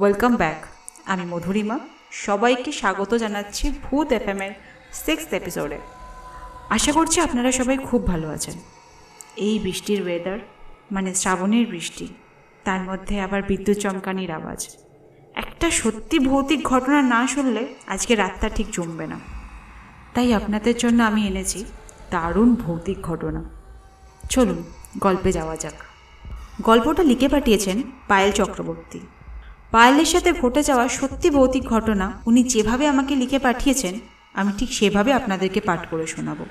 Welcome back আমি মধুরিমা। সবাইকে স্বাগত জানাচ্ছি ভূত এফএমের সিক্স এপিসোডে আশা করছি আপনারা সবাই খুব ভালো আছেন। এই বৃষ্টির ওয়েদার মানে শ্রাবণের বৃষ্টি, তার মধ্যে আবার বিদ্যুৎ চমকানির আওয়াজ। একটা সত্যি ভৌতিক ঘটনা না শুনলে আজকে রাতটা ঠিক জমবে না। তাই আপনাদের জন্য আমি এনেছি দারুণ ভৌতিক ঘটনা। চলুন, গল্পে যাওয়া যাক। গল্পটা লিখে পাঠিয়েছেন পায়েল চক্রবর্তী। পায়েলের সাথে ঘটে যাওয়া সত্যি ভৌতিক ঘটনা উনি যেভাবে আমাকে লিখে পাঠিয়েছেন আমি ঠিক সেভাবে আপনাদেরকে পাঠ করে শোনাবো।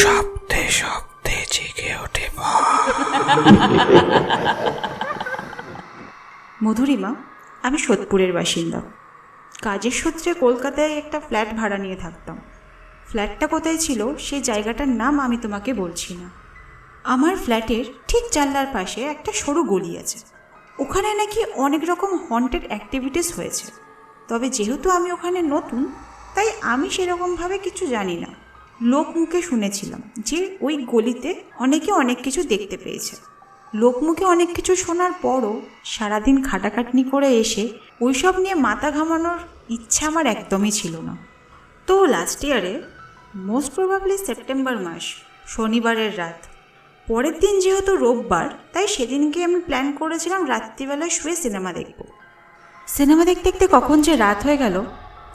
শব্দে শব্দে জেগে ওঠে মধুরিমা আমি সোদপুরের বাসিন্দা। কাজের সূত্রে কলকাতায় একটা ফ্ল্যাট ভাড়া নিয়ে থাকতাম। ফ্ল্যাটটা কোথায় ছিল সেই জায়গাটার নাম আমি তোমাকে বলছি না। আমার ফ্ল্যাটের ঠিক জানলার পাশে একটা সরু গলি আছে। ওখানে নাকি অনেক রকম হন্টেড অ্যাক্টিভিটিস হয়েছে। তবে যেহেতু আমি ওখানে নতুন, তাই আমি সেরকমভাবে কিছু জানি না। লোক মুখে শুনেছিলাম যে ওই গলিতে অনেকে অনেক কিছু দেখতে পেয়েছে। লোকমুখে অনেক কিছু শোনার পরও সারাদিন খাটাখাটনি করে এসে ওইসব নিয়ে মাথা ঘামানোর ইচ্ছা আমার একদমই ছিল না। তো লাস্ট ইয়ারে মোস্ট প্রবাবলি সেপ্টেম্বর মাস, শনিবারের রাত। পরের দিন যেহেতু রোববার, তাই সেদিনকে আমি প্ল্যান করেছিলাম রাত্রিবেলায় শুয়ে সিনেমা দেখব। সিনেমা দেখতে দেখতে কখন যে রাত হয়ে গেল,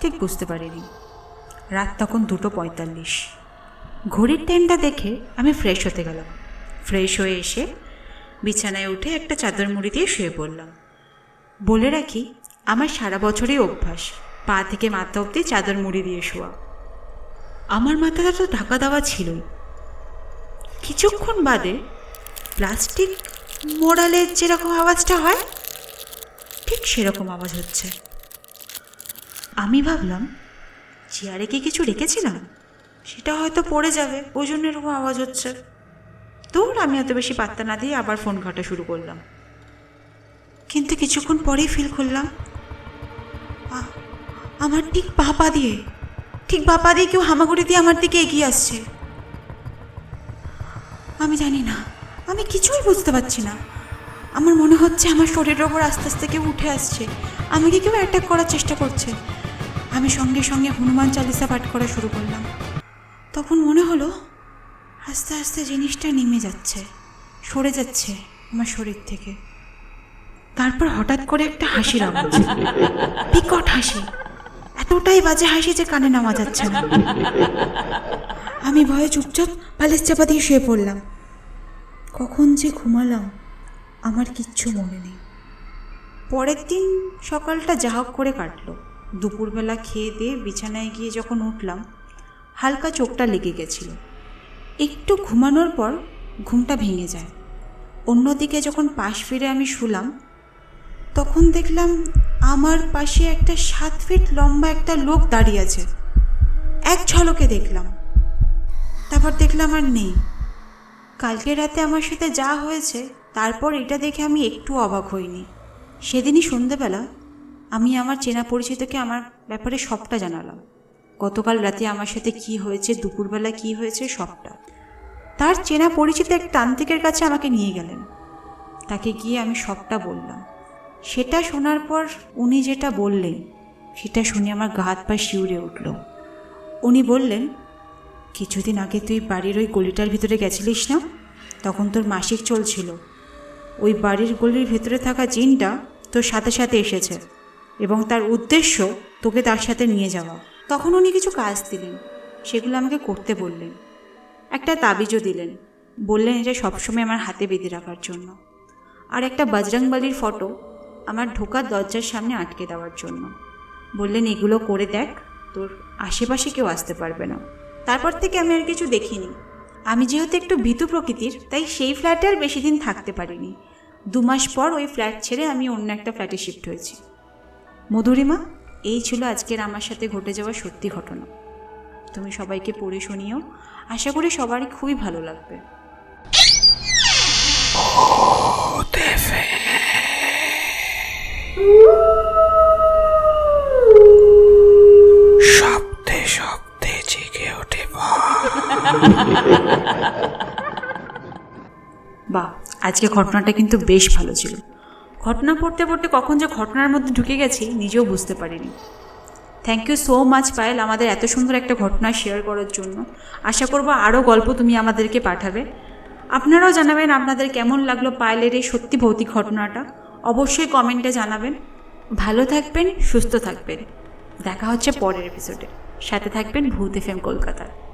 ঠিক বুঝতে পারিনি। রাত তখন দুটো পঁয়তাল্লিশ। ঘড়ির টাইমটা দেখে আমি ফ্রেশ হতে গেলাম। ফ্রেশ হয়ে এসে বিছানায় উঠে একটা চাদর মুড়ি দিয়ে শুয়ে পড়লাম। বলে রাখি, আমার সারা বছরই অভ্যাস, পা থেকে মাথা অবধি চাদর মুড়ি দিয়ে শোয়া। আমার মাথাটা তো ঢাকা দেওয়া ছিল কিছুক্ষণ বাদে প্লাস্টিক মোড়ালের যেরকম আওয়াজটা হয়, ঠিক সেরকম আওয়াজ হচ্ছে। আমি ভাবলাম, চেয়ারে কি কিছু রেখেছিলাম? সেটা হয়তো পড়ে যাবে ওই জন্য এরকম আওয়াজ হচ্ছে। দৌড় আমি এত বেশি পাত্তা না দিয়ে আবার ফোন ঘাটা শুরু করলাম। কিন্তু কিছুক্ষণ পরেই ফিল করলাম আমার ঠিক বাপা দিয়ে ঠিক বাপা দিয়ে কেউ হামাগুড়ি দিয়ে আমার দিকে এগিয়ে আসছে। আমি জানি না, আমি কিছুই বুঝতে পারছি না। আমার মনে হচ্ছে আমার শরীরের ওপর আস্তে আস্তে কেউ উঠে আসছে। আমাকে কেউ অ্যাটাক করার চেষ্টা করছে। আমি সঙ্গে সঙ্গে হনুমান চালিসা পাঠ করা শুরু করলাম। তখন মনে হলো, আস্তে আস্তে জিনিসটা নেমে যাচ্ছে, সরে যাচ্ছে আমার শরীর থেকে। তারপর হঠাৎ করে একটা হাসির আওয়াজ বিকট হাসি। এতটাই বাজে হাসি যে কানে নামা যাচ্ছে না। আমি ভয়ে চুপচাপ পালিশ চাপা দিয়ে শুয়ে পড়লাম। কখন যে ঘুমালাম, আমার কিচ্ছু মনে নেই। পরের দিন সকালটা যা হোক করে কাটলো। দুপুরবেলা খেয়ে দিয়ে বিছানায় গিয়ে যখন উঠলাম, হালকা চোখটা লেগে গেছিল। একটু ঘুমানোর পর ঘুমটা ভেঙে যায়। অন্যদিকে যখন পাশ ফিরে আমি শুলাম, তখন দেখলাম আমার পাশে একটা সাত ফিট লম্বা একটা লোক দাঁড়িয়ে আছে। এক ঝলকে দেখলাম। তারপর দেখলাম আর নেই। কালকে রাতে আমার সাথে যা হয়েছে, তারপর এটা দেখে আমি একটু অবাক হইনি। সেদিনই সন্ধেবেলা আমি আমার চেনা পরিচিতকে আমার ব্যাপারে সবটা জানালাম। গতকাল রাতে আমার সাথে কি হয়েছে, দুপুরবেলা কি হয়েছে, সবটা। তার চেনা পরিচিত এক তান্ত্রিকের কাছে আমাকে নিয়ে গেলেন। তাকে গিয়ে আমি সবটা বললাম। সেটা শোনার পর উনি যেটা বললেন, সেটা শুনে আমার গা হাত পা শিউরে উঠল। উনি বললেন, কিছুদিন আগে তুই বাড়ির ওই গলিটার ভিতরে গেছিলিস না? তখন তোর মাসিক চলছিল। ওই বাড়ির গলির ভেতরে থাকা জিনটা তোর সাথে সাথে এসেছে এবং তার উদ্দেশ্য তোকে তার সাথে নিয়ে যাওয়া। তখন উনি কিছু কাজ দিলেন। সেগুলো আমাকে করতে বললেন। একটা তাবিজও দিলেন। বললেন, এটা সবসময় আমার হাতে বেঁধে রাখার জন্য। আর একটা বজরংবলির ফটো আমার ঢোকার দরজার সামনে আটকে দেওয়ার জন্য। বললেন, এগুলো করে দেখ, তোর আশেপাশে কেউ আসতে পারবে না। তারপর থেকে আমি আর কিছু দেখিনি। আমি যেহেতু একটু ভীতু প্রকৃতির, তাই সেই ফ্ল্যাটে আর বেশি দিন থাকতে পারিনি। দু মাস পর ওই ফ্ল্যাট ছেড়ে আমি অন্য একটা ফ্ল্যাটে শিফট হয়েছি। মধুরিমা এই ছিল আজকের আমার সাথে ঘটে যাওয়া সত্যি ঘটনা। তুমি সবাইকে পড়ে শুনিও। আশা করি সবারই খুবই ভালো লাগবে। বাহ, আজকে ঘটনাটা কিন্তু বেশ ভালো ছিল। ঘটনা পড়তে পড়তে কখন যে ঘটনার মধ্যে ঢুকে গেছি, নিজেও বুঝতে পারিনি। Thank you so much Payel, আমাদের এত সুন্দর একটা ঘটনা শেয়ার করার জন্য। আশা করব আরও গল্প তুমি আমাদেরকে পাঠাবে। আপনারাও জানাবেন আপনাদের কেমন লাগল পায়েলের এই সত্যি ভৌতিক ঘটনাটা। অবশ্যই কমেন্টে জানাবেন। ভালো থাকবেন, সুস্থ থাকবেন। দেখা হচ্ছে পরের এপিসোডে সাথে থাকবেন ভূত এফ এম কলকাতার।